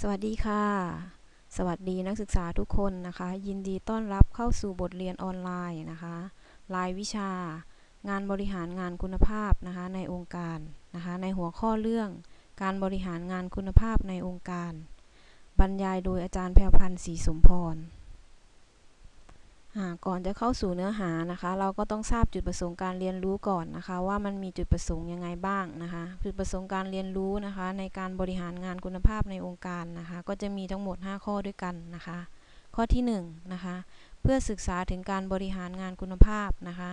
สวัสดีค่ะ สวัสดีนักศึกษาทุกคนนะคะ ยินดีต้อนรับเข้าสู่บทเรียนออนไลน์นะคะรายวิชา งานบริหารงานคุณภาพนะคะในองค์การนะคะ ในหัวข้อเรื่องการบริหารงานคุณภาพในองค์การ บรรยายโดยอาจารย์แพรพันธ์ศรีสมพร ก่อนจะเข้าสู่เนื้อหานะคะ เราก็ต้องทราบจุดประสงค์การเรียนรู้ก่อนนะคะ ว่ามันมีจุดประสงค์ยังไงบ้างนะคะ จุดประสงค์การเรียนรู้นะคะ ในการบริหารงานคุณภาพในองค์การนะคะ ก็จะมีทั้งหมด 5 ข้อด้วยกันนะคะ ข้อที่1นงนะคะเพื่อศึกษาถึงการบริหารงานคุณภาพนะคะ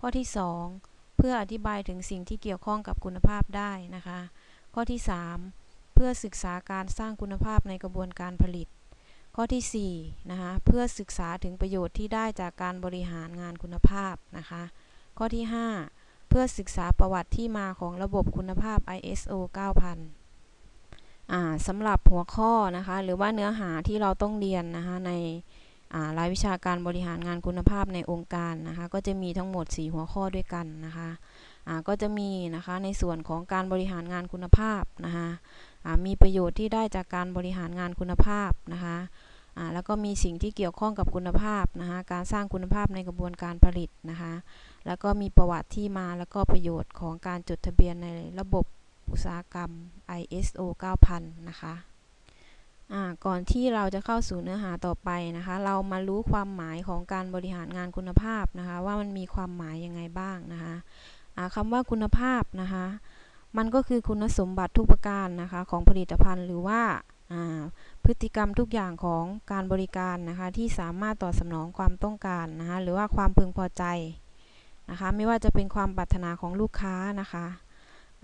ข้อที่ 2 เพื่ออธิบายถึงสิ่งที่เกี่ยวข้องกับคุณภาพได้นะคะ ข้อที่ 3 เพื่อศึกษาการสร้างคุณภาพในกระบวนการผลิต ข้อที่4นะคะเพื่อศึกษาถึงประโยชน์ที่ได้จากการบริหารงานคุณภาพนะคะข้อที่ 5 เพื่อศึกษาประวัติที่มาของระบบคุณภาพ ISO 9000อ่าสำหรับหัวข้อนะคะหรือว่าเนื้อหาที่เราต้องเรียนนะคะในรายวิชาการบริหารงานคุณภาพในองค์การนะคะก็จะมีทั้งหมด 4 หัวข้อด้วยกันนะคะก็จะมีนะคะในส่วนของการบริหารงานคุณภาพนะคะมีประโยชน์ที่ได้จากการบริหารงานคุณภาพนะคะ แล้วก็มีสิ่งที่เกี่ยวข้องกับคุณภาพนะคะการสร้างคุณภาพในกระบวนการผลิตนะคะแล้วก็มีประวัติที่มาแล้วก็ประโยชน์ของการจดทะเบียนในระบบอุตสาหกรรม ISO 9000 นะคะก่อนที่เราจะเข้าสู่เนื้อหาต่อไปนะคะ เรามารู้ความหมายของการบริหารงานคุณภาพนะคะ ว่ามันมีความหมายยังไงบ้างนะคะอ่าคำว่าคุณภาพนะคะ มันก็คือคุณสมบัติทุกประการนะคะของผลิตภัณฑ์หรือว่า พฤติกรรมทุกอย่างของการบริการนะคะที่สามารถตอบสนองความต้องการนะคะหรือว่าความพึงพอใจนะคะไม่ว่าจะเป็นความปรารถนาของลูกค้านะคะ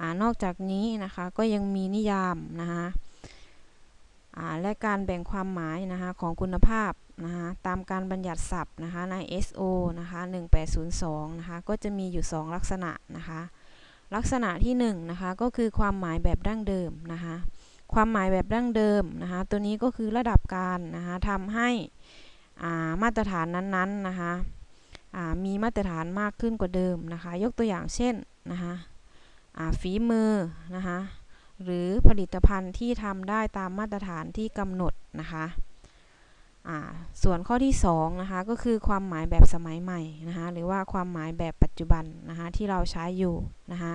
อ่านอกจากนี้นะคะก็ยังมีนิยามนะคะอ่าและการแบ่งความหมายนะคะของคุณภาพนะคะตามการบัญญัติศัพท์นะคะใน SO นะคะ1802นะคะก็จะมีอยู่ 2 ลักษณะนะคะลักษณะที่1นนะคะก็คือความหมายแบบดั้งเดิมนะคะ ความหมายแบบดั้งเดิมนะคะตัวนี้ก็คือระดับการนะคะทำให้มาตรฐานนั้นๆนะคะมีมาตรฐานมากขึ้นกว่าเดิมนะคะยกตัวอย่างเช่นนะคะฝีมือนะคะหรือผลิตภัณฑ์ที่ทำได้ตามมาตรฐานที่กำหนดนะคะส่วนข้อที่2นะคะก็คือความหมายแบบสมัยใหม่นะคะหรือว่าความหมายแบบปัจจุบันนะคะที่เราใช้อยู่นะคะ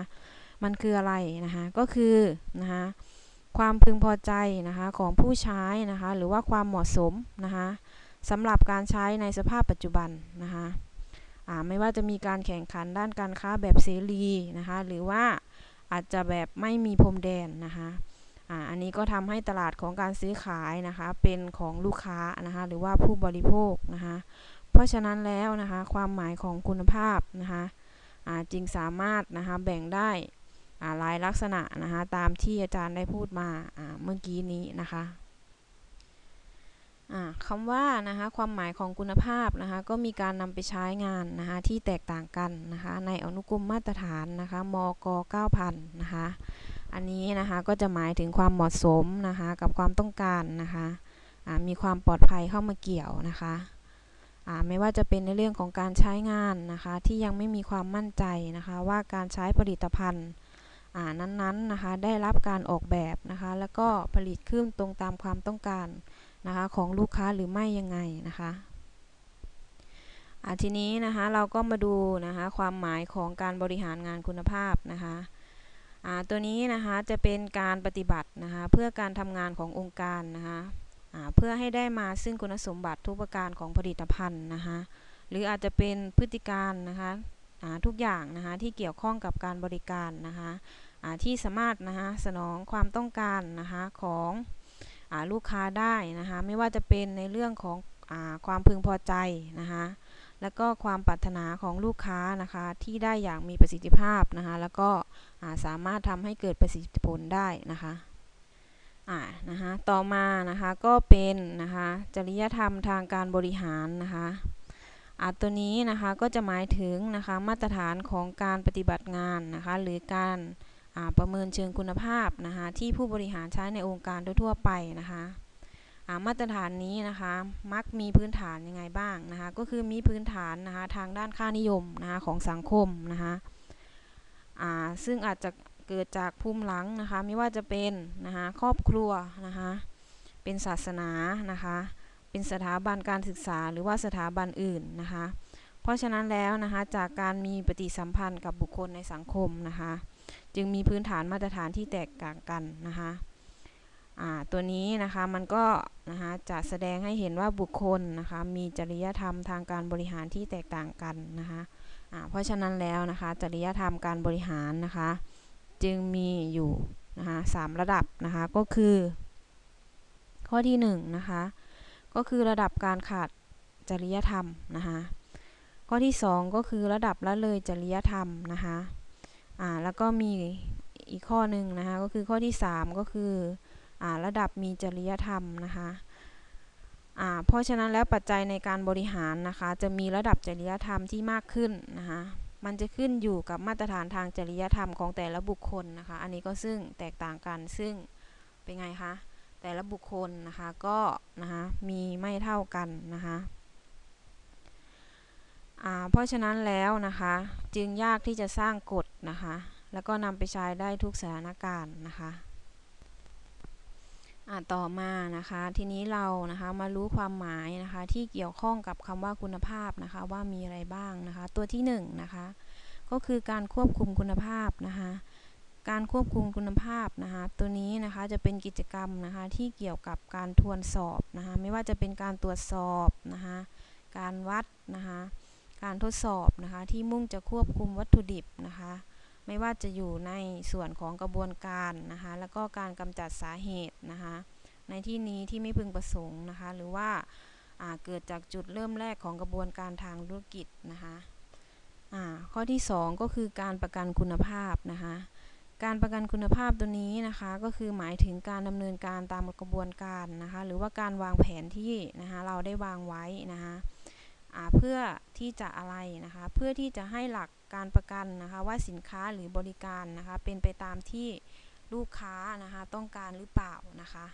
มันคืออะไรนะคะก็คือนะคะ ความพึงพอใจนะคะของผู้ใช้นะคะ หรือว่าความเหมาะสมนะคะสำหรับการใช้ในสภาพปัจจุบันนะคะไม่ว่าจะมีการแข่งขันด้านการค้าแบบเสรีนะคะหรือว่าอาจจะแบบไม่มีพรมแดนนะคะอันนี้ก็ทำให้ตลาดของการซื้อขายนะคะเป็นของลูกค้านะคะหรือว่าผู้บริโภคนะคะเพราะฉะนั้นแล้วนะคะความหมายของคุณภาพนะคะจึงสามารถนะคะแบ่งได้ ลายลักษณะนะคะตามที่อาจารย์ได้พูดมาเมื่อกี้นี้นะคะคำว่านะคะความหมายของคุณภาพนะคะก็มีการนำไปใช้งานนะคะที่แตกต่างกันนะคะในอนุกรมมาตรฐานนะคะมก9000นะคะอันนี้นะคะก็จะหมายถึงความเหมาะสมนะคะกับความต้องการนะคะมีความปลอดภัยเข้ามาเกี่ยวนะคะไม่ว่าจะเป็นในเรื่องของการใช้งานนะคะที่ยังไม่มีความมั่นใจนะคะว่าการใช้ผลิตภัณฑ์ นั้นๆนะคะได้รับการออกแบบนะคะ แล้วก็ผลิตขึ้นตรงตามความต้องการนะคะของลูกค้าหรือไม่ยังไงนะคะทีนี้นะคะเราก็มาดูนะคะความหมายของการบริหารงานคุณภาพนะคะตัวนี้นะคะจะเป็นการปฏิบัตินะคะเพื่อการทำงานขององค์การนะคะเพื่อให้ได้มาซึ่งคุณสมบัติทุกประการของผลิตภัณฑ์นะคะหรืออาจจะเป็นพฤติการนะคะทุกอย่างนะคะที่เกี่ยวข้องกับการบริการนะคะ ที่สามารถนะคะสนองความต้องการนะคะของอลูกค้าได้นะคะไม่ว่าจะเป็นในเรื่องของอความพึงพอใจนะคะแล้วก็ความปรารถนาของลูกค้านะคะที่ได้อย่างมีประสิทธิภาพนะคะแล้วก็สามารถทำให้เกิดประสิทธิผลได้นะคะอ่านะคะต่อมานะคะก็เป็นนะคะจริยธรรมทางการบริหารนะคะอ่าตัวนี้นะคะก็จะหมายถึงนะคะมาตรฐานของการปฏิบัติงานนะคะหรือการ ประเมินเชิงคุณภาพนะคะที่ผู้บริหารใช้ในองค์การทั่วไปนะคะมาตรฐานนี้นะคะมักมีพื้นฐานยังไงบ้างนะคะก็คือมีพื้นฐานนะคะทางด้านค่านิยมนะคะของสังคมนะคะซึ่งอาจจะเกิดจากภูมิหลังนะคะไม่ว่าจะเป็นนะคะครอบครัวนะคะเป็นศาสนานะคะเป็นสถาบันการศึกษาหรือว่าสถาบันอื่นนะคะเพราะฉะนั้นแล้วนะคะจากการมีปฏิสัมพันธ์กับบุคคลในสังคมนะคะ จึงมีพื้นฐานมาตรฐานที่แตกต่างกันนะคะตัวนี้นะคะมันก็นะคะจะแสดงให้เห็นว่าบุคคลนะคะมีจริยธรรมทางการบริหารที่แตกต่างกันนะคะเพราะฉะนั้นแล้วนะคะจริยธรรมการบริหารนะคะจึงมีอยู่นะคะสามระดับนะคะก็คือ ข้อที่หนึ่งนะคะก็คือระดับการขาดจริยธรรมนะคะข้อที่สองก็คือระดับละเลยจริยธรรมนะคะ อ่าแล้วก็มีอีกข้อหนึ่งนะคะก็คือข้อที่สามก็คืออ่าระดับมีจริยธรรมนะคะอ่าเพราะฉะนั้นแล้วปัจจัยในการบริหารนะคะจะมีระดับจริยธรรมที่มากขึ้นนะคะมันจะขึ้นอยู่กับมาตรฐานทางจริยธรรมของแต่ละบุคคลนะคะ อันนี้ก็ซึ่งแตกต่างกันซึ่งเป็นไงคะแต่ละบุคคลนะคะก็นะคะมีไม่เท่ากันนะคะ เพราะฉะนั้นแล้วนะคะ จึงยากที่จะสร้างกฎนะคะ แล้วก็นำไปใช้ได้ทุกสถานการณ์นะคะต่อมานะคะ ทีนี้เรานะคะมารู้ความหมายนะคะ ที่เกี่ยวข้องกับคำว่าคุณภาพนะคะ ว่ามีอะไรบ้างนะคะ ตัวที่1นงนะคะ ก็คือการควบคุมคุณภาพนะคะการควบคุมคุณภาพนะคะตัวนี้นะคะจะเป็นกิจกรรมนะคะที่เกี่ยวกับการทวนสอบนะคะไม่ว่าจะเป็นการตรวจสอบนะคะการวัดนะคะ การทดสอบนะคะ ที่มุ่งจะควบคุมวัตถุดิบนะคะ ไม่ว่าจะอยู่ในส่วนของกระบวนการนะคะ แล้วก็การกำจัดสาเหตุนะคะ ในที่นี้ที่ไม่พึงประสงค์นะคะ หรือว่าเกิดจากจุดเริ่มแรกของกระบวนการทางธุรกิจนะคะข้อที่ 2 ก็คือการประกันคุณภาพนะคะ การประกันคุณภาพตัวนี้นะคะ ก็คือหมายถึงการดำเนินการตามกระบวนการนะคะ หรือว่าการวางแผนที่นะคะเราได้วางไว้นะคะ เพื่อที่จะอะไรนะคะ เพื่อที่จะให้หลักการประกันนะคะ ว่าสินค้าหรือบริการนะคะ เป็นไปตามที่ลูกค้านะคะต้องการหรือเปล่านะคะ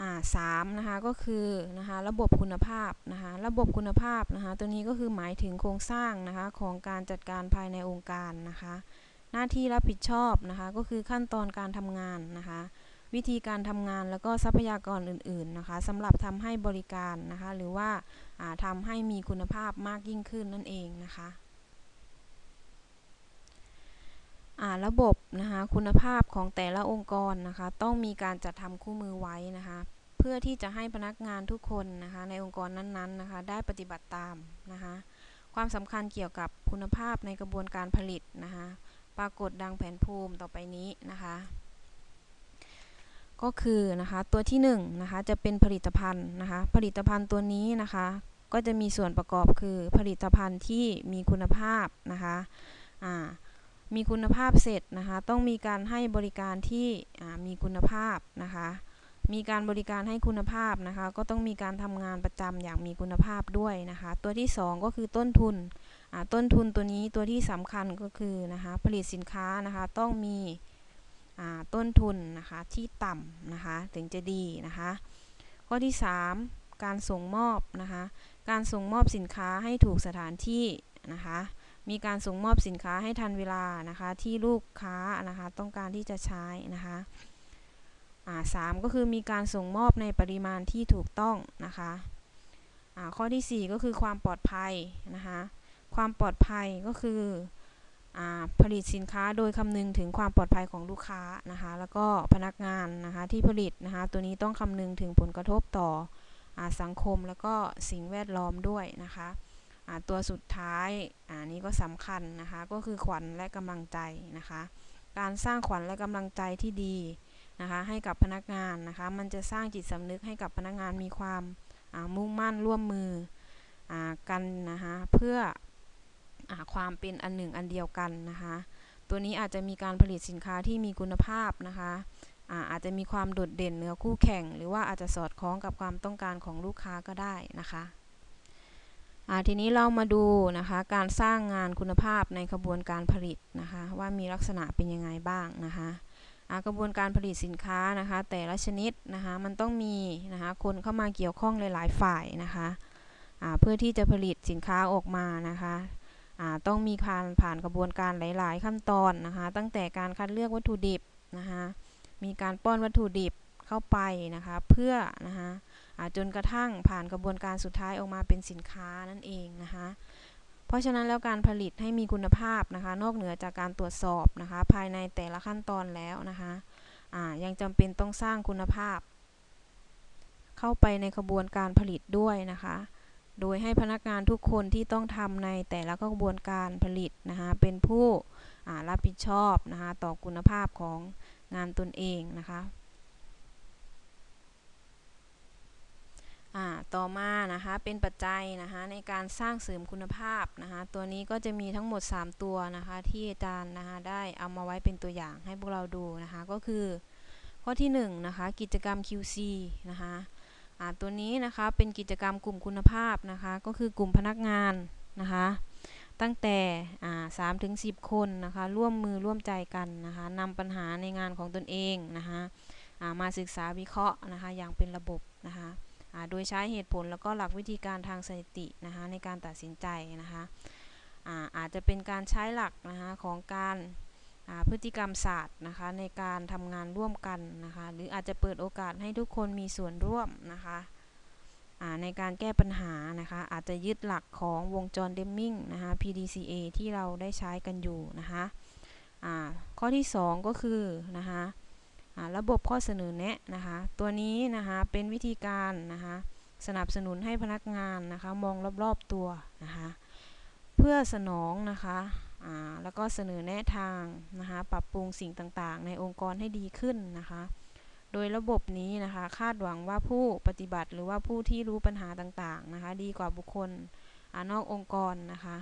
อ่าสามนะคะก็คือนะคะระบบคุณภาพนะคะระบบคุณภาพนะคะตัวนี้ก็คือหมายถึงโครงสร้างนะคะของการจัดการภายในองค์การนะคะ หน้าที่รับผิดชอบนะคะก็คือขั้นตอนการทำงานนะคะ วิธีการทำงานแล้วก็ทรัพยากรอื่น ๆนะคะสำหรับทำให้บริการนะคะ หรือว่าทำให้มีคุณภาพมากยิ่งขึ้นนั่นเองนะคะระบบนะคะคุณภาพของแต่ละองค์กรนะคะ ต้องมีการจัดทำคู่มือไว้นะคะ เพื่อที่จะให้พนักงานทุกคนนะคะ ในองค์กรนั้นๆนะคะ ได้ปฏิบัติตามนะคะ ความสำคัญเกี่ยวกับคุณภาพในกระบวนการผลิตนะคะ ปรากฏดังแผนภูมิต่อไปนี้นะคะ ก็คือนะคะตัวที่1นนะคะจะเป็นผลิตภัณฑ์นะคะผลิตภัณฑ์ตัวนี้นะคะก็จะมีส่วนประกอบคือผลิตภัณฑ์ที่มีคุณภาพนะคะมีคุณภาพเสร็จนะคะต้องมีการให้บริการที่มีคุณภาพนะคะมีการบริการให้คุณภาพนะคะก็ต้องมีการทำงานประจำอย่างมีคุณภาพด้วยนะคะตัวที่ 2 ก็คือต้นทุนต้นทุนตัวนี้ตัวที่สำคัญก็คือนะคะผลิตสินค้านะคะต้องมี ต้นทุนนะคะที่ต่ำนะคะถึงจะดีนะคะข้อที่ 3 การส่งมอบนะคะการส่งมอบสินค้าให้ถูกสถานที่นะคะมีการส่งมอบสินค้าให้ทันเวลานะคะที่ลูกค้านะคะต้องการที่จะใช้นะคะสามก็คือมีการส่งมอบในปริมาณที่ถูกต้องนะคะข้อที่ 4 ก็คือความปลอดภัยนะคะความปลอดภัยก็คืออ ผลิตสินค้าโดยคำนึงถึงความปลอดภัยของลูกค้านะคะ แล้วก็พนักงานนะคะที่ผลิตนะคะ ตัวนี้ต้องคำนึงถึงผลกระทบต่ออสังคมแล้วก็สิ่งแวดล้อมด้วยนะคะตัวสุดท้ายอันนี้ก็สำคัญนะคะก็คือขวัญและกำลังใจนะคะ การสร้างขวัญและกำลังใจที่ดีนะคะให้กับพนักงานนะคะ มันจะสร้างจิตสำนึกให้กับพนักงานมีความมุ่งมั่นร่วมมืออกันนะคะเพื่ออ ความเป็นอันหนึ่งอันเดียวกันนะคะ ตัวนี้อาจจะมีการผลิตสินค้าที่มีคุณภาพนะคะอาอาจจะมีความโดดเด่นเหนือคู่แข่ง หรือว่าอาจจะสอดคล้องกับความต้องการของลูกค้าก็ได้นะคะทีนี้เรามาดูนะคะการสร้างงานคุณภาพในกระบวนการผลิตนะคะว่ามีลักษณะเป็นยังไงบ้างนะคะกระบวนการผลิตสินค้านะคะแต่ละชนิดนะคะมันต้องมีนะคะคนเข้ามาเกี่ยวข้องหลาย ๆ ฝ่ายนะคะเพื่อที่จะผลิตสินค้าออกมานะคะ ต้องมีการผ่านกระบวนการหลาย ๆ ขั้นตอนนะคะ ตั้งแต่การคัดเลือกวัตถุดิบนะคะมีการป้อนวัตถุดิบเข้าไปนะคะเพื่อนะคะจนกระทั่งผ่านกระบวนการสุดท้ายออกมาเป็นสินค้านั่นเองนะคะเพราะฉะนั้นแล้วการผลิตให้มีคุณภาพนะคะ นอกเหนือจากการตรวจสอบนะคะภายในแต่ละขั้นตอนแล้วนะคะยังจำเป็นต้องสร้างคุณภาพ เข้าไปในกระบวนการผลิตด้วยนะคะ โดยให้พนักงานทุกคนที่ต้องทำในแต่ละกระบวนการผลิตนะคะเป็นผู้รับผิดชอบนะคะต่อคุณภาพของงานตนเองนะคะต่อมานะคะเป็นปัจจัยนะคะในการสร้างเสริมคุณภาพนะคะตัวนี้ก็จะมีทั้งหมด 3 ตัวนะคะที่อาจารย์นะคะได้เอามาไว้เป็นตัวอย่างให้พวกเราดูนะคะก็คือ ข้อที่1นะคะกิจกรรม QC นะคะ ตัวนี้นะคะเป็นกิจกรรมกลุ่มคุณภาพนะคะ ก็คือกลุ่มพนักงานนะคะ ตั้งแต่สามถึงสิบคนนะคะ ร่วมมือร่วมใจกันนะคะนำปัญหาในงานของตนเองนะคะมาศึกษาวิเคราะห์นะคะ อย่างเป็นระบบนะคะโดยใช้เหตุผลแล้วก็หลักวิธีการทางสถิตินะคะในการตัดสินใจนะคะอาอาจจะเป็นการใช้หลักนะคะของการ พฤติกรรมศาสตร์นะคะในการทำงานร่วมกันนะคะหรืออาจจะเปิดโอกาสให้ทุกคนมีส่วนร่วมนะคะในการแก้ปัญหานะคะอาจจะยึดหลักของวงจรเดมมิงนะคะ PDCA ที่เราได้ใช้กันอยู่นะคะข้อที่ 2 ก็คือนะคะระบบข้อเสนอแนะนะคะตัวนี้นะคะเป็นวิธีการนะคะสนับสนุนให้พนักงานนะคะมองรอบๆตัวนะคะเพื่อสนองนะคะ แล้วก็เสนอแนะทางนะคะปรับปรุงสิ่งต่างๆ ในองค์กรให้ดีขึ้นนะคะ โดยระบบนี้นะคะคาดหวังว่าผู้ปฏิบัติหรือว่าผู้ที่รู้ปัญหาต่างๆนะคะดีกว่าบุคคลอนอกองค์กรนะคะ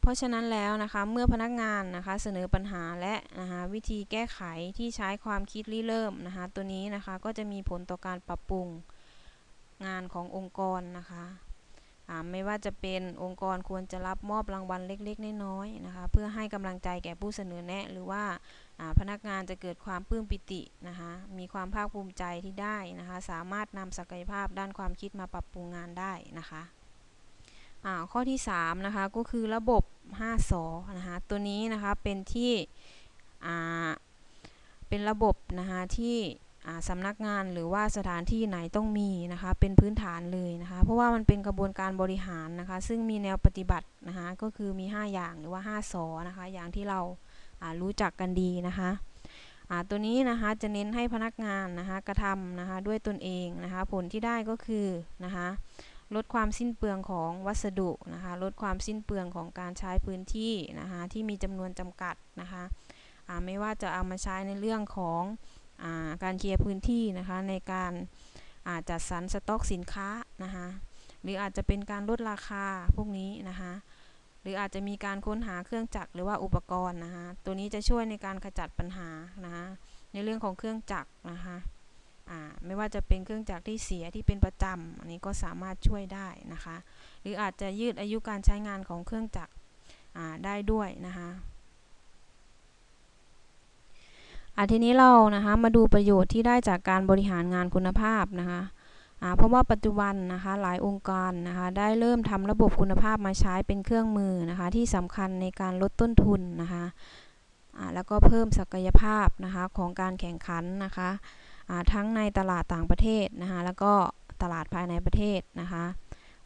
เพราะฉะนั้นแล้วนะคะเมื่อพนักงานนะคะเสนอปัญหาและนะคะวิธีแก้ไขที่ใช้ความคิดริเริ่มนะคะตัวนี้นะคะก็จะมีผลต่อการปรับปรุงงานขององค์กรนะคะ ไม่ว่าจะเป็นองค์กรควรจะรับมอบรางวัลเล็กๆ น้อยๆนะคะ เพื่อให้กำลังใจแก่ผู้เสนอแนะ หรือว่าพนักงานจะเกิดความปลื้มปิตินะคะ มีความภาคภูมิใจที่ได้นะคะ สามารถนำศักยภาพด้านความคิดมาปรับปรุงงานได้นะคะข้อที่3นะคะก็คือระบบ 5สอนะคะตัวนี้นะคะเป็นที่เป็นระบบนะคะที่ สำนักงานหรือว่าสถานที่ไหนต้องมีนะคะ เป็นพื้นฐานเลยนะคะ เพราะว่ามันเป็นกระบวนการบริหารนะคะ ซึ่งมีแนวปฏิบัตินะคะ ก็คือมี 5 อย่างหรือว่า5สอนะคะ อย่างที่เรารู้จักกันดีนะคะตัวนี้นะคะจะเน้นให้พนักงานนะคะกระทำนะคะด้วยตนเองนะคะ ผลที่ได้ก็คือนะคะลดความสิ้นเปลืองของวัสดุนะคะ ลดความสิ้นเปลืองของการใช้พื้นที่นะคะที่มีจำนวนจำกัดนะคะไม่ว่าจะเอามาใช้ในเรื่องของ การเคลียร์พื้นที่นะคะในการจัดสรรสต็อกสินค้านะคะหรืออาจจะเป็นการลดราคาพวกนี้นะคะหรืออาจจะมีการค้นหาเครื่องจักรหรือว่าอุปกรณ์นะคะตัวนี้จะช่วยในการขจัดปัญหานะคะในเรื่องของเครื่องจักรนะคะไม่ว่าจะเป็นเครื่องจักรที่เสียที่เป็นประจำอันนี้ก็สามารถช่วยได้นะคะ หรืออาจจะยืดอายุการใช้งานของเครื่องจักรได้ด้วยนะคะ อาทีนี้เรานะคะมาดูประโยชน์ที่ได้จากการบริหารงานคุณภาพนะคะเพราะว่าปัจจุบันนะคะหลายองค์กรนะคะได้เริ่มทำระบบคุณภาพมาใช้เป็นเครื่องมือนะคะที่สำคัญในการลดต้นทุนนะคะแล้วก็เพิ่มศักยภาพนะคะของการแข่งขันนะคะทั้งในตลาดต่างประเทศนะคะแล้วก็ตลาดภายในประเทศนะคะ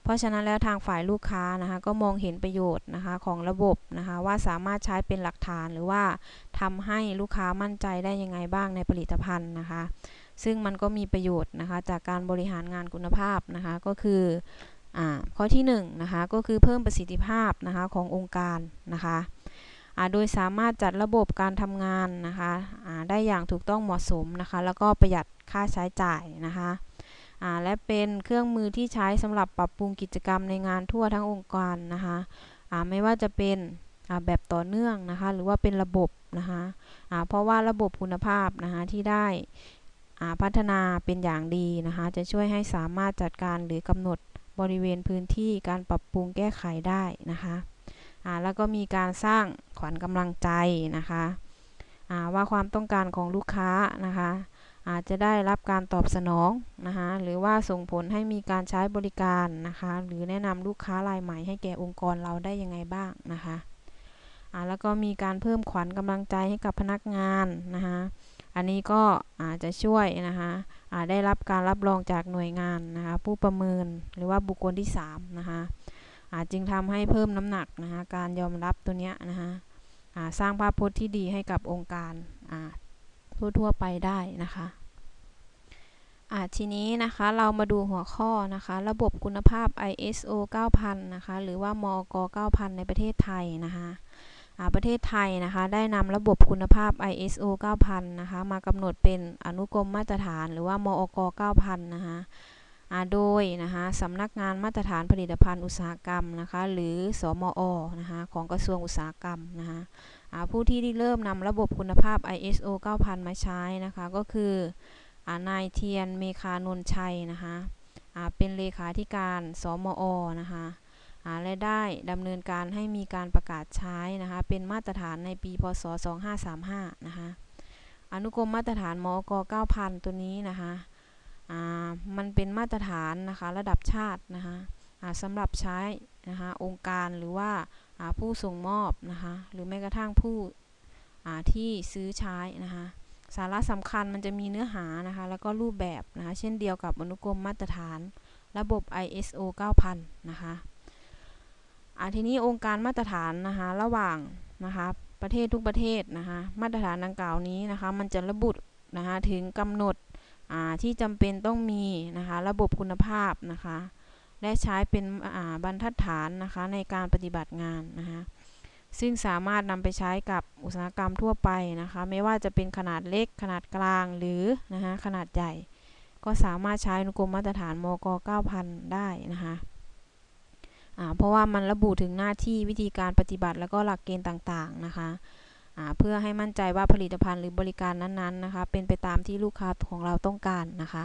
เพราะฉะนั้นแล้วทางฝ่ายลูกค้านะคะก็มองเห็นประโยชน์นะคะของระบบนะคะว่าสามารถใช้เป็นหลักฐานหรือว่าทำให้ลูกค้ามั่นใจได้ยังไงบ้างในผลิตภัณฑ์นะคะ ซึ่งมันก็มีประโยชน์นะคะจากการบริหารงานคุณภาพนะคะก็คืออข้อที่1นนะคะก็คือเพิ่มประสิทธิภาพนะคะขององค์การนะคะโดยสามารถจัดระบบการทำงานนะคะได้อย่างถูกต้องเหมาะสมนะคะแล้วก็ประหยัดค่าใช้จ่ายนะคะ และเป็นเครื่องมือที่ใช้สำหรับปรับปรุงกิจกรรมในงานทั่วทั้งองค์กรนะคะไม่ว่าจะเป็นแบบต่อเนื่องนะคะหรือว่าเป็นระบบนะคะเพราะว่าระบบคุณภาพนะคะที่ได้พัฒนาเป็นอย่างดีนะคะจะช่วยให้สามารถจัดการหรือกำหนดบริเวณพื้นที่การปรับปรุงแก้ไขได้นะคะแล้วก็มีการสร้างขวัญกำลังใจนะคะว่าความต้องการของลูกค้านะคะ อาจจะได้รับการตอบสนองนะคะหรือว่าส่งผลให้มีการใช้บริการนะคะหรือแนะนำลูกค้ารายใหม่ให้แก่องค์กรเราได้ยังไงบ้างนะคะอ่าแล้วก็มีการเพิ่มขวัญกำลังใจให้กับพนักงานนะคะอันนี้ก็อาจจะช่วยนะคะอ่าได้รับการรับรองจากหน่วยงานนะคะผู้ประเมินหรือว่าบุคคลที่3นะคะอาจจึงทำให้เพิ่มน้ำหนักนะคะการยอมรับตัวเนี้ยนะคะอาสร้างภาพพจน์ที่ดีให้กับองค์การอ่าทั่วๆไปได้นะคะ อ่าทีนี้นะคะเรามาดูหัวข้อนะคะ ระบบคุณภาพ ISO 9000 นะคะ หรือว่ามอก9000 ในประเทศไทยนะคะอ่าประเทศไทยนะคะ ได้นำระบบคุณภาพ ISO 9000 นะคะ มากำหนดเป็นอนุกรมมาตรฐาน หรือว่ามอก9000 นะคะอ่าโดยนะคะสำนักงานมาตรฐานผลิตภัณฑ์อุตสาหกรรมนะคะ หรือสมอนะคะของกระทรวงอุตสาหกรรมนะคะอ่าผู้ที่ได้เริ่มนำระบบคุณภาพ ISO 9000 มาใช้นะคะ ก็คือ นายเทียนเมคานนชัยนะคะเป็นเลขาธิการสมอนะคะและได้ดำเนินการให้มีการประกาศใช้นะคะเป็นมาตรฐานในปีพศ 2535 นะคะอนุกรมมาตรฐานมอก9000 ตัวนี้นะคะมันเป็นมาตรฐานนะคะระดับชาตินะคะสำหรับใช้นะคะองค์การหรือว่าผู้ส่งมอบนะคะหรือแม้กระทั่งผู้ที่ซื้อใช้นะคะ สาระสำคัญมันจะมีเนื้อหานะคะ แล้วก็รูปแบบนะคะ เช่นเดียวกับอนุกรมมาตรฐาน ระบบ ISO 9000 นะคะอ่าทีนี้องค์การมาตรฐานนะคะ ระหว่างนะคะ ประเทศทุกประเทศนะคะ มาตรฐานดังกล่าวนี้นะคะ มันจะระบุนะคะถึงกำหนดอ่าที่จำเป็นต้องมีนะคะ ระบบคุณภาพนะคะและใช้เป็นอ่าบรรทัดฐานนะคะในการปฏิบัติงานนะคะ ซึ่งสามารถนำไปใช้กับอุตสาหกรรมทั่วไปนะคะ ไม่ว่าจะเป็นขนาดเล็ก ขนาดกลาง หรือนะคะขนาดใหญ่ ก็สามารถใช้อนุกรมมาตรฐานมก 9000 ได้นะคะเพราะว่ามันระบุถึงหน้าที่วิธีการปฏิบัติ แล้วก็หลักเกณฑ์ต่างๆนะคะเพื่อให้มั่นใจว่าผลิตภัณฑ์หรือบริการนั้นๆนะคะ เป็นไปตามที่ลูกค้าของเราต้องการนะคะ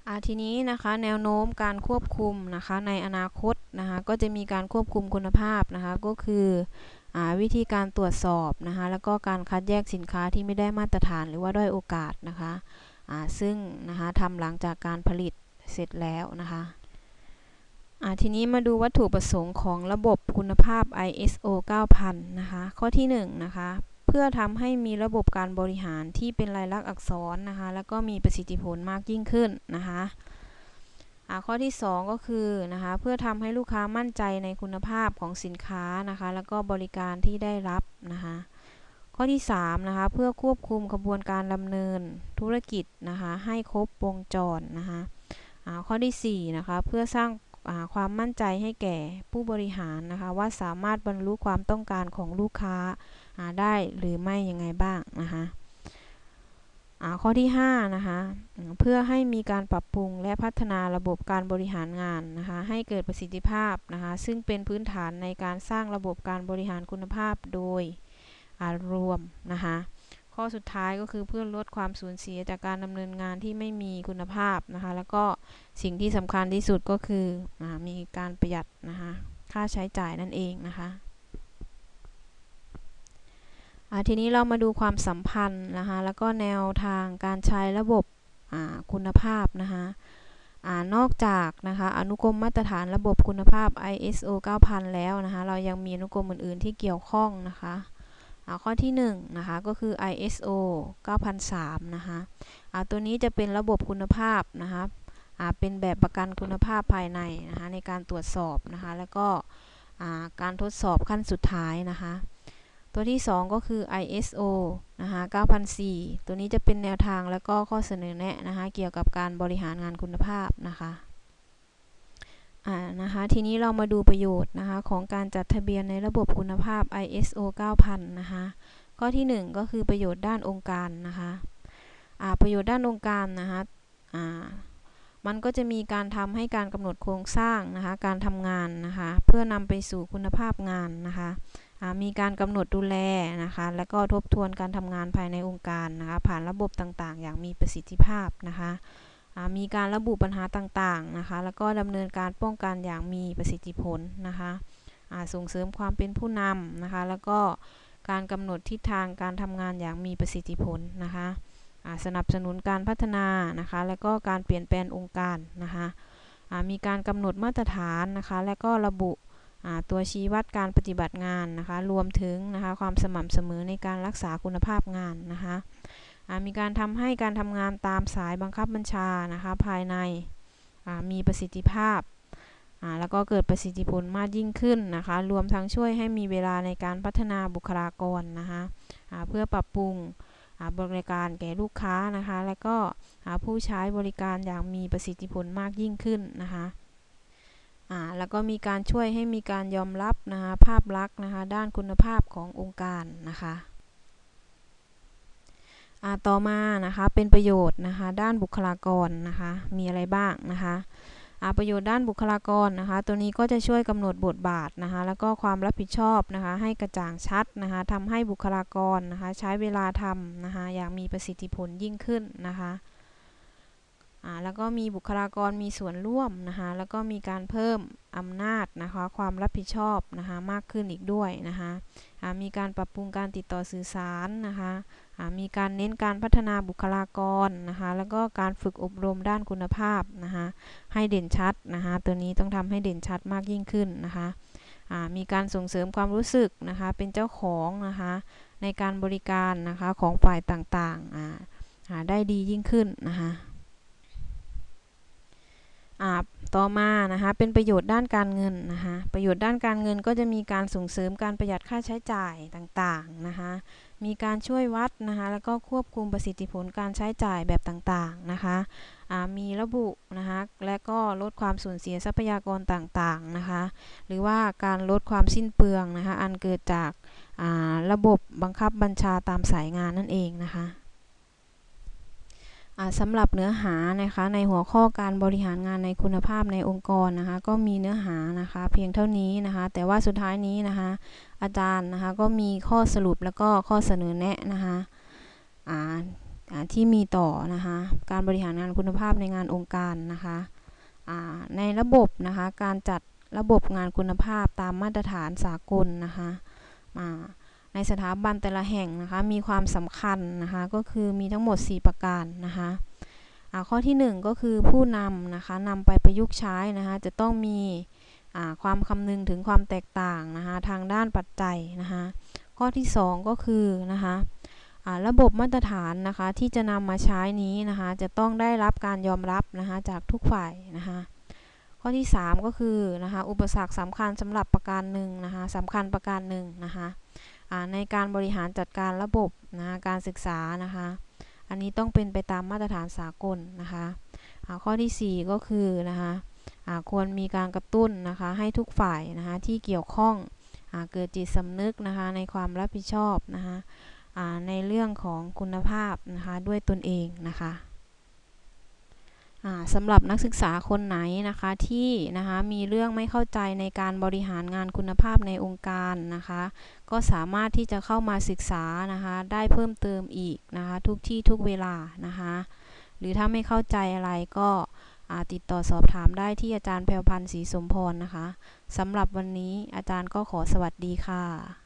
อ่า ทีนี้นะคะแนวโน้มการควบคุมนะคะในอนาคตนะคะก็จะมีการควบคุมคุณภาพนะคะก็คืออวิธีการตรวจสอบนะคะแล้วก็การคัดแยกสินค้าที่ไม่ได้มาตรฐานหรือว่าด้อยโอกาสนะคะซึ่งนะคะทำหลังจากการผลิตเสร็จแล้วนะคะทีนี้มาดูวัตถุประสงค์ของระบบคุณภาพ ISO 9000 นะคะ ข้อที่1นนะคะ พื่อทำให้มีระบบการบริหารที่เป็นลายลักษณ์อักษรนะคะ แล้วก็มีประสิทธิผลมากยิ่งขึ้นนะคะอ่าข้อที่ 2 ก็คือนะคะเพื่อทำให้ลูกค้ามั่นใจในคุณภาพของสินค้านะคะ แล้วก็บริการที่ได้รับนะคะข้อที่3นะคะเพื่อควบคุมกระบวนการดำเนินธุรกิจนะคะให้ครบวงจรนะคะอ่าข้อที่4นะคะเพื่อสร้างความมั่นใจให้แก่ผู้บริหารนะคะว่าสามารถบรรลุความต้องการของลูกค้า ได้หรือไม่ยังไงบ้างนะคะข้อที่5นะคะเพื่อให้มีการปรับปรุงและพัฒนาระบบการบริหารงานนะคะให้เกิดประสิทธิภาพนะคะซึ่งเป็นพื้นฐานในการสร้างระบบการบริหารคุณภาพโดยรวมนะคะข้อสุดท้ายก็คือเพื่อลดความสูญเสียจากการดำเนินงานที่ไม่มีคุณภาพนะคะแล้วก็สิ่งที่สำคัญที่สุดก็คืออมีการประหยัดนะคะค่าใช้จ่ายนั่นเองนะคะ ทีนี้เรามาดูความสัมพันธ์นะคะ แล้วก็แนวทางการใช้ระบบคุณภาพนะคะอนอกจากนะคะอนุกรมมาตรฐานระบบคุณภาพ ISO 9000 แล้วนะคะเรายังมีอนุกรมอื่นๆที่เกี่ยวข้องนะคะข้อที่1นะคะก็คือ ISO 9003นะคะตัวนี้จะเป็นระบบคุณภาพนะคะเป็นแบบประกันคุณภาพภายในนะคะในการตรวจสอบนะคะแล้วก็การทดสอบขั้นสุดท้ายนะคะ ตัวที่ 2 ก็คือ ISO นะคะ9004 ตัวนี้จะเป็นแนวทางและก็ข้อเสนอแนะนะคะ เกี่ยวกับการบริหารงานคุณภาพนะคะอ่านะคะ ทีนี้เรามาดูประโยชน์นะคะของการจัดทะเบียนในระบบคุณภาพ ISO 9000 นะคะ ข้อที่ 1 ก็คือประโยชน์ด้านองค์การนะคะอ่าประโยชน์ด้านองค์การนะคะอ่ามันก็จะมีการทำให้การกำหนดโครงสร้างนะคะ การทำงานนะคะ เพื่อนำไปสู่คุณภาพงานนะคะ มีการกำหนดดูแลนะคะ และก็ทบทวนการทำงานภายในองค์การนะคะ ผ่านระบบต่างๆ อย่างมีประสิทธิภาพนะคะมีการระบุปัญหาต่างๆนะคะ แล้วก็ดำเนินการป้องกันอย่างมีประสิทธิผลนะคะส่งเสริมความเป็นผู้นำนะคะ แล้วก็การกำหนดทิศทางการทำงานอย่างมีประสิทธิผลนะคะสนับสนุนการพัฒนานะคะ และก็การเปลี่ยนแปลงองค์การนะคะมีการกำหนดมาตรฐานนะคะ และก็ระบุ ตัวชี้วัดการปฏิบัติงานนะคะ รวมถึงนะคะความสม่ำเสมอในการรักษาคุณภาพงานนะคะมีการทำให้การทำงานตามสายบังคับบัญชานะคะภายในมีประสิทธิภาพ แล้วก็เกิดประสิทธิผลมากยิ่งขึ้นนะคะ รวมทั้งช่วยให้มีเวลาในการพัฒนาบุคลากรนะคะเพื่อปรับปรุงบริการแก่ลูกค้านะคะ และก็ผู้ใช้บริการอย่างมีประสิทธิผลมากยิ่งขึ้นนะคะ อ่าแล้วก็มีการช่วยให้มีการยอมรับนะคะภาพลักษณ์นะคะด้านคุณภาพขององค์การนะคะอ่าต่อมานะคะเป็นประโยชน์นะคะด้านบุคลากรนะคะมีอะไรบ้างนะคะประโยชน์ด้านบุคลากรนะคะ ตัวนี้ก็จะช่วยกำหนดบทบาทนะคะ แล้วก็ความรับผิดชอบนะคะให้กระจ่างชัดนะคะทำให้บุคลากรนะคะใช้เวลาทำนะคะอย่างมีประสิทธิผลยิ่งขึ้นนะคะ แล้วก็มีบุคลากรมีส่วนร่วมนะคะแล้วก็มีการเพิ่มอำนาจนะคะความรับผิดชอบนะคะมากขึ้นอีกด้วยนะคะมีการปรับปรุงการติดต่อสื่อสารนะคะมีการเน้นการพัฒนาบุคลากรนะคะแล้วก็การฝึกอบรมด้านคุณภาพนะคะให้เด่นชัดนะคะตัวนี้ต้องทำให้เด่นชัดมากยิ่งขึ้นนะคะมีการส่งเสริมความรู้สึกนะคะเป็นเจ้าของนะคะในการบริการนะคะของฝ่ายต่างๆได้ดียิ่งขึ้นนะคะ ต่อมานะคะเป็นประโยชน์ด้านการเงินนะคะประโยชน์ด้านการเงินก็จะมีการส่งเสริมการประหยัดค่าใช้จ่ายต่างๆนะคะมีการช่วยวัดนะคะแล้วก็ควบคุมประสิทธิผลการใช้จ่ายแบบต่างๆนะคะมีระบุนะคะและก็ลดความสูญเสียทรัพยากรต่างๆนะคะหรือว่าการลดความสิ้นเปลืองนะคะอันเกิดจาการะบบบังคับบัญชาตามสายงานนั่นเองนะคะ สำหรับเนื้อหานะคะในหัวข้อการบริหารงานในคุณภาพในองค์กรนะคะ ก็มีเนื้อหานะคะ เพียงเท่านี้นะคะ แต่ว่าสุดท้ายนี้นะคะ อาจารย์นะคะก็มีข้อสรุปแล้วก็ข้อเสนอแนะนะคะที่มีต่อนะคะการบริหารงานคุณภาพในงานองค์การนะคะในระบบนะคะการจัดระบบงานคุณภาพตามมาตรฐานสากลนะคะอ่า ในสถาบันแต่ละแห่งนะคะมีความสำคัญนะคะก็คือมีทั้งหมด 4 ประการนะคะข้อที่ 1 ก็คือผู้นำนะคะนำไปประยุกต์ใช้นะคะจะต้องมีความคำนึงถึงความแตกต่างนะคะทางด้านปัจจัยนะคะข้อที่ 2 ก็คือนะคะระบบมาตรฐานนะคะที่จะนำมาใช้นี้นะคะจะต้องได้รับการยอมรับนะคะจากทุกฝ่ายนะคะข้อที่ 3 ก็คือนะคะอุปสรรคสำคัญสำหรับประการหนึ่งนะคะสำคัญประการหนึ่งนะคะ ในการบริหารจัดการระบบนะการศึกษานะคะ อันนี้ต้องเป็นไปตามมาตรฐานสากลนะคะข้อที่ 4 ก็คือนะคะควรมีการกระตุ้นนะคะให้ทุกฝ่ายนะคะที่เกี่ยวข้องอเกิดจิตสำนึกนะคะในความรับผิดชอบนะคะในเรื่องของคุณภาพนะคะด้วยตนเองนะคะ สำหรับนักศึกษาคนไหนนะคะที่นะคะมีเรื่องไม่เข้าใจในการบริหารงานคุณภาพในองค์การนะคะ ก็สามารถที่จะเข้ามาศึกษานะคะได้เพิ่มเติมอีกนะคะทุกที่ทุกเวลานะคะหรือถ้าไม่เข้าใจอะไรก็ติดต่อสอบถามได้ที่อาจารย์แพรวพันธ์ศรีสมพรนะคะสำหรับวันนี้อาจารย์ก็ขอสวัสดีค่ะ